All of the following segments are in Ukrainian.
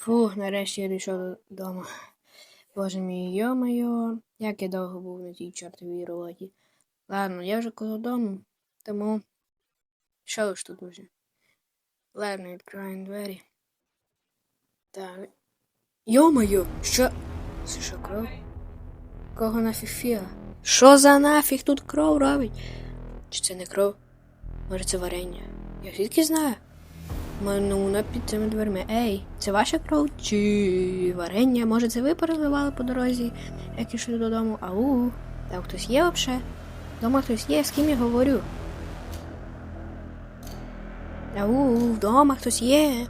Фух, нарешті я дійшов додому. Боже мій, йо-моє, як я довго був на тій чортовій роботі. Ладно, я вже коло дому, тому що ж тут уже? Ладно, відкриваємо двері. Так. Йо-моє, що? Це що кров? Кого нафіг фіга? Що за нафіг тут кров робить? Чи це не кров? Може це варення? Я звідки знаю? Мануна під цими дверми. Ей, це ваша кров чи варення? Може, це ви переливали по дорозі, як ішли додому? Ау, там хтось є взагалі? Дома хтось є, з ким я говорю? Ау, вдома хтось є.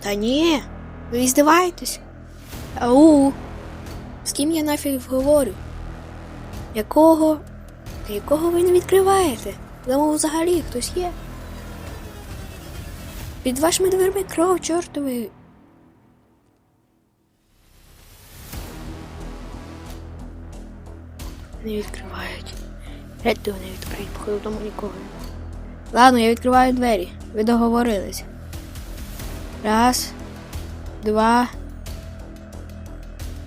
Та ні, ви здиваєтесь. Ау, з ким я нафіг говорю? Якого? Та якого ви не відкриваєте? Тому взагалі хтось є. Під вашими дверми кров чортовий. Не відкривають. Геть того не відкриють, походу вдома нікого. немає. Ладно, я відкриваю двері. Ви договорились. Раз, два.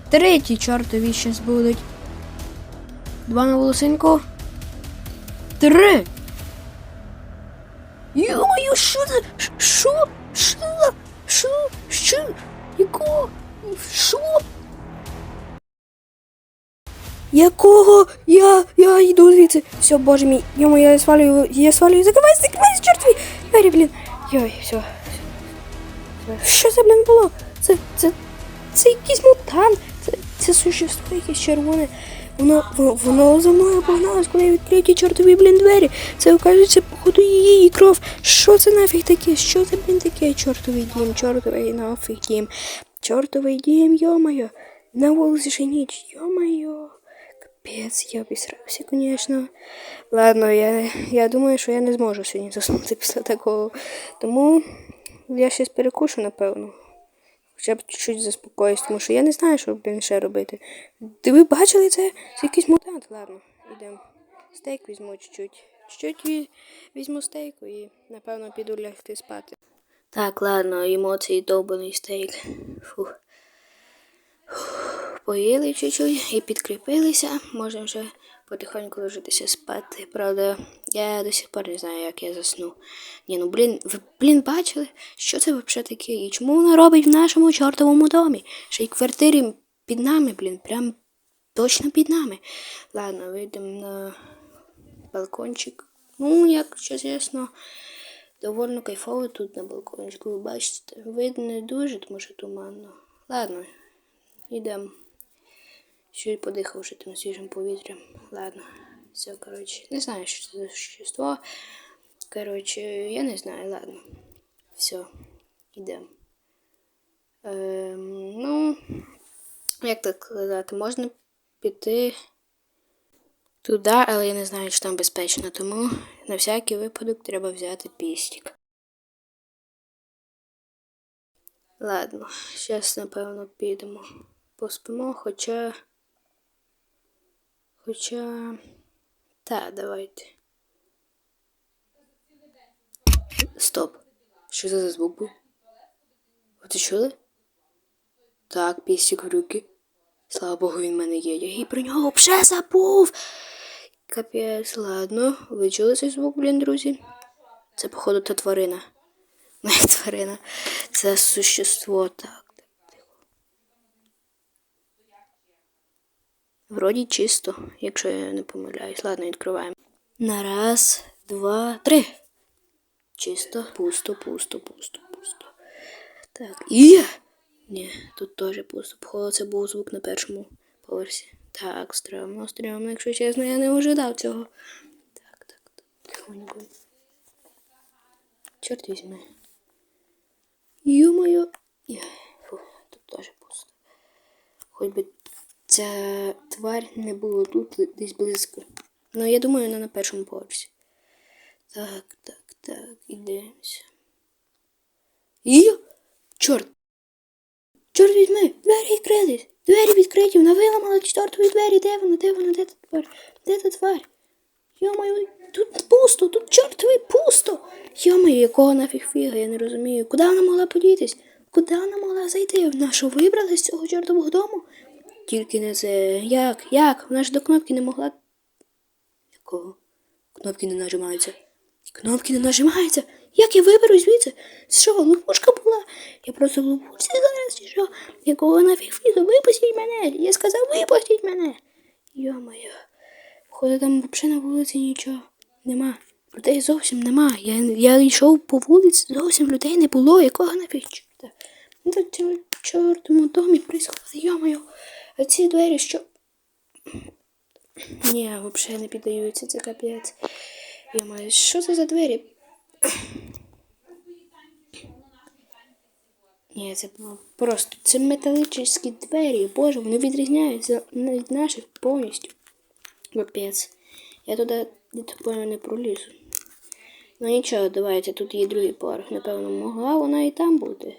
Третій чортові щас будуть. Два на волосинку. Три. Йо-моє, що це? Що? Що? Що? Що? Якого? Що? Якого? Я, я йду звідси. Все, боже мій. Йому я свалюю, я свалюю. Закривайся, закривайся, чортові. Двері, блін. Йой, все. Що це, блін, було? Це, це, це якийсь мутант. Це, це существо якесь червоне. Воно, воно, за мною погналось, коли я відкрив ті чортові, блін, двері. Це, оказується, походу, її кров. Що це нафіг таке? Що це, блін, таке? Чортовий дім, чортовий нафіг дім. Чортовий дім, йо-моє. На вулиці ще ніч, йо-моє. Капець, я обісрався, звісно. Ладно, я, я думаю, що я не зможу сьогодні заснути після такого. Тому я щось перекушу, напевно. Хоча б чуть-чуть заспокоюсь, тому що я не знаю, що більше робити. Ти ви бачили це? Це якийсь мутант. Ладно, йдемо. Стейк візьму чуть-чуть. Чуть-чуть візьму стейку і, напевно, піду лягти спати. Так, ладно, емоції довбаний стейк. Фух. Поїли чуть-чуть і підкріпилися. Можемо вже потихоньку ложитися спати. Правда, я до сих пор не знаю, як я засну. Ні, ну блін, ви блін бачили, що це взагалі таке? І чому воно робить в нашому чортовому домі? Ще й квартирі під нами, блін, прям точно під нами. Ладно, вийдемо на балкончик. Ну, якщо чесно, довольно кайфово тут на балкончику. Ви бачите, видно не дуже, тому що туманно. Ладно, йдемо. Ще й подихавши тим свіжим повітрям. Ладно, все, коротше, не знаю, що це за существо. Коротше, я не знаю, ладно. Все, йдемо. Ем, ну, як так сказати, можна піти туди, але я не знаю, чи там безпечно, тому на всякий випадок треба взяти пістік. Ладно, зараз, напевно, підемо. Поспимо, хоча. Хоча. Та, давайте. Стоп. Що це за звук був? Ви чули? Так, пістік в руки. Слава Богу, він в мене є. Я і про нього вже забув. Капець, ладно. Ви чули цей звук, блін, друзі? Це, походу, та тварина. Не тварина. Це существо, так. так, тихо. Вроді чисто, якщо я не помиляюсь. Ладно, відкриваємо. На раз, два, три. Чисто, пусто, пусто, пусто, пусто. Так, і. Ні, тут теж пусто. Походу, це був звук на першому поверсі. Так, стрьомно, стрьомно, якщо чесно, я не ожидав цього. Так, так, так. Тихонько. Чорт візьми. Ё-моё. Є, Фу, тут теж пусто. Хоч би ця тварь не було тут десь близько. Ну, я думаю, вона на першому поверсі. Так, так, так, ідемося. І? Чорт! Чорт візьми! Двері відкрились! Двері відкриті, вона виламала чортові двері. Де вона? Де вона? Де та тварь? Де та тварь? Йо-моє, тут пусто, тут чортові пусто! Йо-моє, якого нафіг фіга, я не розумію. Куди вона могла подітись? Куди вона могла зайти? Вона що вибрала з цього чортового дому? Тільки не це. Як? Як? Вона ж до кнопки не могла. Якого? Кнопки не нажимаються. Кнопки не нажимаються. Як я виберу звідси? Що, ловушка була? Я просто в ловушці зараз чи що? Якого нафіг фіга? Випустіть мене! Я сказав, випустіть мене! Йо-моє. Походу там взагалі на вулиці нічого нема. Людей зовсім нема. Я, я йшов по вулиці, зовсім людей не було. Якого нафіг чорта? Ну в цьому чортому домі происходить, йо-моє. А ці двері що? Ні, взагалі не піддаються, це капець. Йо-моє, що це за двері? Ні, це просто. Це металічні двері, боже, вони відрізняються від наших повністю. Капець. Я туди я тупо не пролізу. Ну нічого, давайте, тут є другий поверх. Напевно, могла вона і там бути.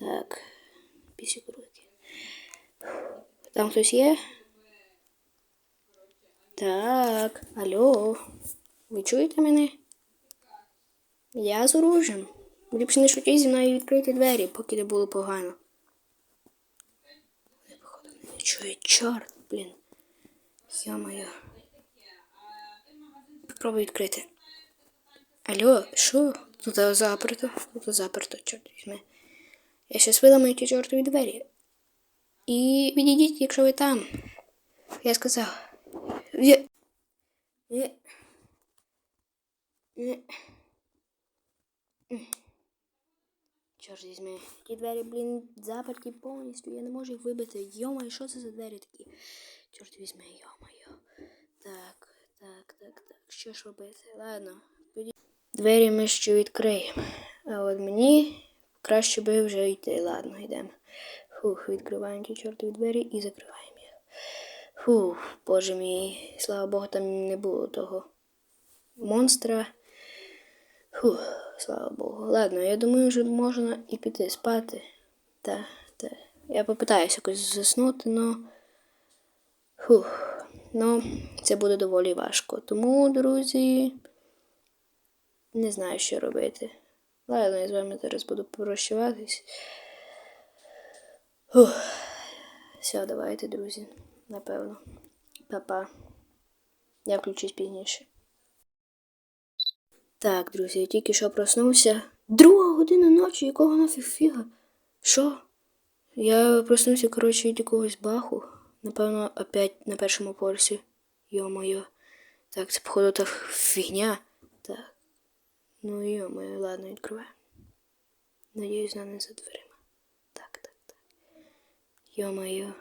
Так. Пісік руки. Там хтось є? Так, алло. Ви чуєте мене? Я з оружием. Ліпше не шутіть зі мною відкрити двері, поки не було погано. Вони, походу, не чують, чорт, блін. Йо-моє. Попробуй відкрити. Алло, що? Тут заперто. Тут заперто, чорт візьми. Я щас виламаю ті чортові двері. І відійдіть, якщо ви там. Я сказав. Я... Я... Я... Чорт візьми. Ті двері, блін, заперті повністю. Я не можу їх вибити. Йомай, що це за двері такі? Чорт візьми, йомайо. Так, так, так, так. Що ж робити? Ладно. Двері ми ще відкриємо. А от мені краще би вже йти. Ладно, йдемо. Фух, відкриваємо ті чортові двері і закриваємо їх. Фух, боже мій, слава Богу, там не було того монстра. Фух, слава Богу. Ладно, я думаю, вже можна і піти спати. Та, та. Я попитаюся якось заснути, но. Фух. Ну, це буде доволі важко. Тому, друзі, не знаю, що робити. Ладно, я з вами зараз буду прощаватись. Фух. Все, давайте, друзі. Напевно. Па-па. Я включусь пізніше. Так, друзі, я тільки що проснувся. Друга година ночі, якого нафіг фіга? Що? Я проснувся, коротше, від якогось баху. Напевно, опять на першому поверсі. Йо-моє. Так, це походу та фігня. Так. Ну йо-моє, ладно, відкриваю. Надіюсь, вона не за дверима. Йо-моє.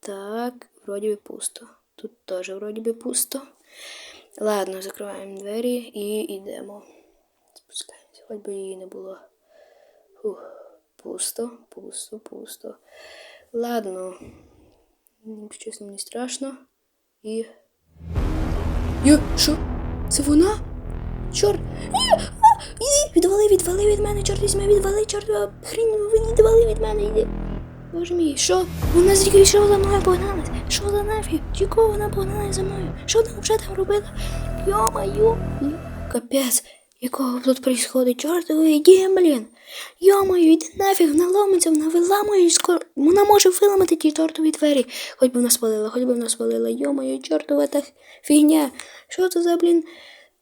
Так, вроді би пусто. Тут теж вроді би пусто. Ладно, закриваємо двері і йдемо. Спускаємося, хоч би її не було. Фух, пусто, пусто, пусто. Ладно. Чесно, мені страшно. І. Йо, що? Це вона? Чорт! Відвали, відвали від мене, чорт візьме, відвали, чорт, хрінь, відвали від мене, йди. Боже мій, що? Вона звідки за мною погналась? Що за нафіг? Чого вона погналась за мною? Що вона вже там робила? Йо-моє! Капець, якого тут происходить? Чортовий дім, блін! Йо-моє, йди нафіг, вона ломиться, вона виламує, скоро... Вона може виламати ті чортові двері. Хоч би вона спалила, хоч би вона спалила. Йо-моє, чортова та фігня. Що це за, блін,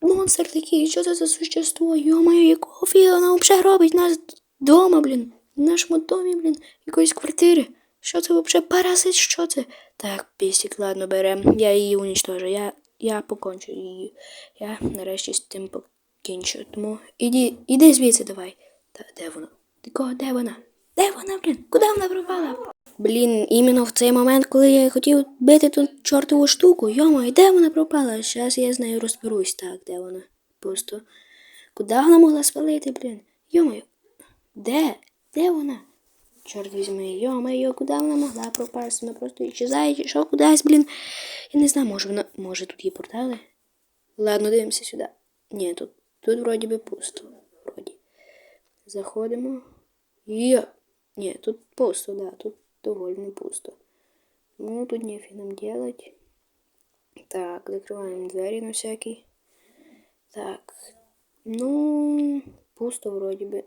монстр такий? Що це за существо? Йо-моє, якого фіга вона взагалі робить нас дома, блін? В нашому домі, блін, якоїсь квартири. Що це взагалі паразит? Що це? Так, пісік, ладно, берем. Я її унічтожу. Я, я покончу її. Я нарешті з тим покінчу. Тому іди, іди звідси давай. Та де вона? Кого, де вона? Де вона, блін? Куди вона пропала? Блін, іменно в цей момент, коли я хотів бити ту чортову штуку, йома, де вона пропала? Зараз я з нею розберусь. Так, де вона? Пусто. Куди вона могла спалити, блін? Йомаю, де? Де вона? Чорт візьми, йо-моє, куди вона могла пропасти? Вона просто іщезає, чи що кудись, блін. Я не знаю, може вона. Може тут є портали? Ладно, дивимося сюди. Ні, тут, тут вроді би пусто. Вроді. Заходимо. Йо. Ні, тут пусто, да, тут доволі пусто. Ну, тут нефиг нам делать. Так, закриваємо двері на всякий. Так. Ну, пусто вроді би.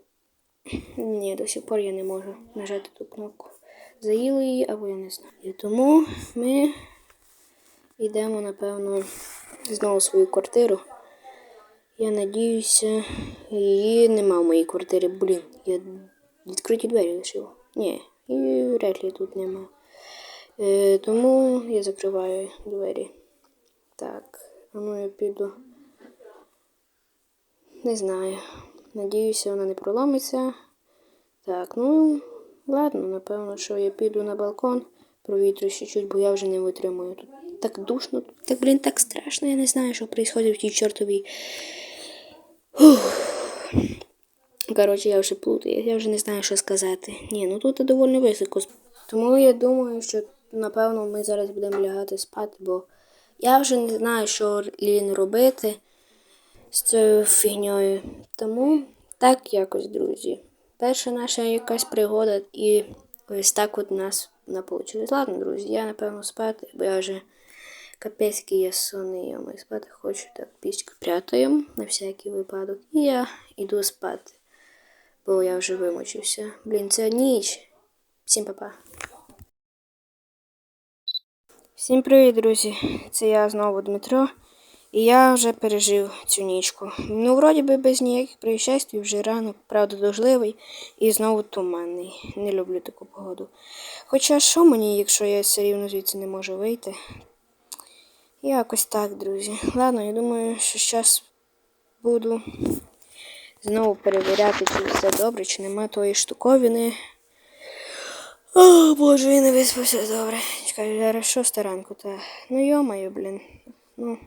Ні, до сих пор я не можу нажати ту кнопку. Заїли її, або я не знаю. І тому ми йдемо, напевно, знову в свою квартиру. Я надіюся, її нема в моїй квартирі. Блін, я відкриті двері лишив. Ні, вряд ли тут нема. Е, тому я закриваю двері. Так, а ну я піду. Не знаю. Надіюся, вона не проломиться. Так, ну ладно, напевно, що я піду на балкон, провітрю чуть-чуть, бо я вже не витримую. Тут так душно, так, блін, так страшно, я не знаю, що відбувається в тій чортовій. Коротше, я вже плутаю, я вже не знаю, що сказати. Ні, ну тут доволі високо. Тому я думаю, що напевно ми зараз будемо лягати спати, бо я вже не знаю, що Лін робити з цією фігньою. Тому так якось, друзі. Перша наша якась пригода, і ось так от нас вона. Ладно, друзі, я напевно спати, бо я вже капецький я сонний, я ми спати хочу, так пічку прятаємо на всякий випадок. І я йду спати, бо я вже вимучився. Блін, це ніч. Всім па-па. Всім привіт, друзі! Це я знову Дмитро. І я вже пережив цю нічку. Ну, вроді би без ніяких происшествий, вже ранок, правда, дождливий і знову туманний. Не люблю таку погоду. Хоча що мені, якщо я все рівно звідси не можу вийти? Якось так, друзі. Ладно, я думаю, що зараз буду знову перевіряти, чи все добре, чи нема тої штуковини. О, боже, я не виспався добре. Чекай, зараз шоста ранку, та. Ну йомаю, блін. Ну.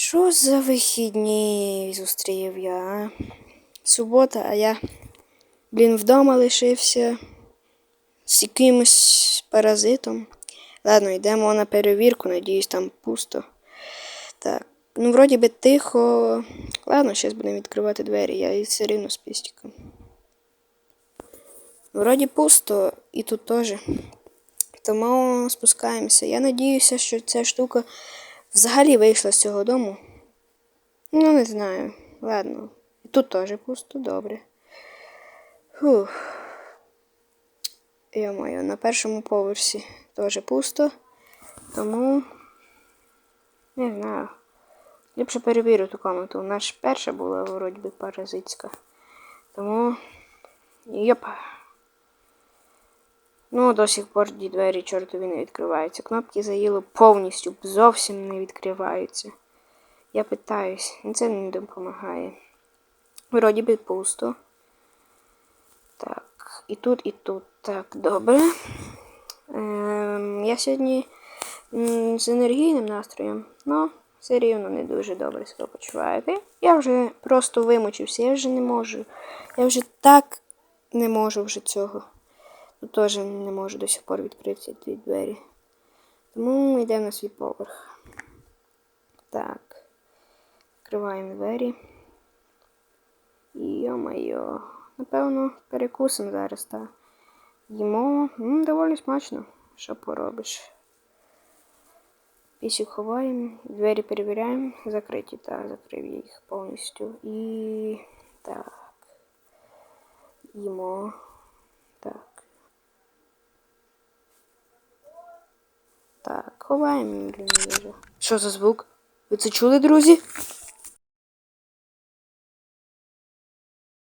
Що за вихідні зустрів я, а? Субота, а я, блін, вдома лишився з якимось паразитом. Ладно, йдемо на перевірку, надіюсь, там пусто. Так, ну вроді би тихо. Ладно, зараз будемо відкривати двері, я і все рівно з пістиком. Вроді пусто, і тут теж. Тому спускаємося. Я надіюся, що ця штука взагалі вийшла з цього дому. Ну, не знаю. Ладно. Тут теж пусто, добре. Фух. Маю, на першому поверсі теж пусто. Тому не знаю. Ліпше перевірю ту комнату. У нас перша була вроді би паразитська. Тому. Йопа. Ну, до сих пор ті двері чортові не відкриваються. Кнопки заїло повністю, зовсім не відкриваються. Я питаюсь, це не допомагає. Вроді би пусто. Так, і тут, і тут. Так, добре. Ем, я сьогодні з енергійним настроєм, але все рівно не дуже добре себе почуваєте. Я вже просто вимучився, я вже не можу. Я вже так не можу вже цього. Тут теж не можу до сих пор відкрити ці двері. Тому ми йдемо на свій поверх. Так. Відкриваємо двері. Йо-майо. Напевно, перекусимо зараз, так. Їмо. М, доволі смачно. Що поробиш? Пісік ховаємо, двері перевіряємо, закриті, так, закрив я їх повністю. І так. Їмо. Так. Так, ховаємо. Що за звук? Ви це чули, друзі?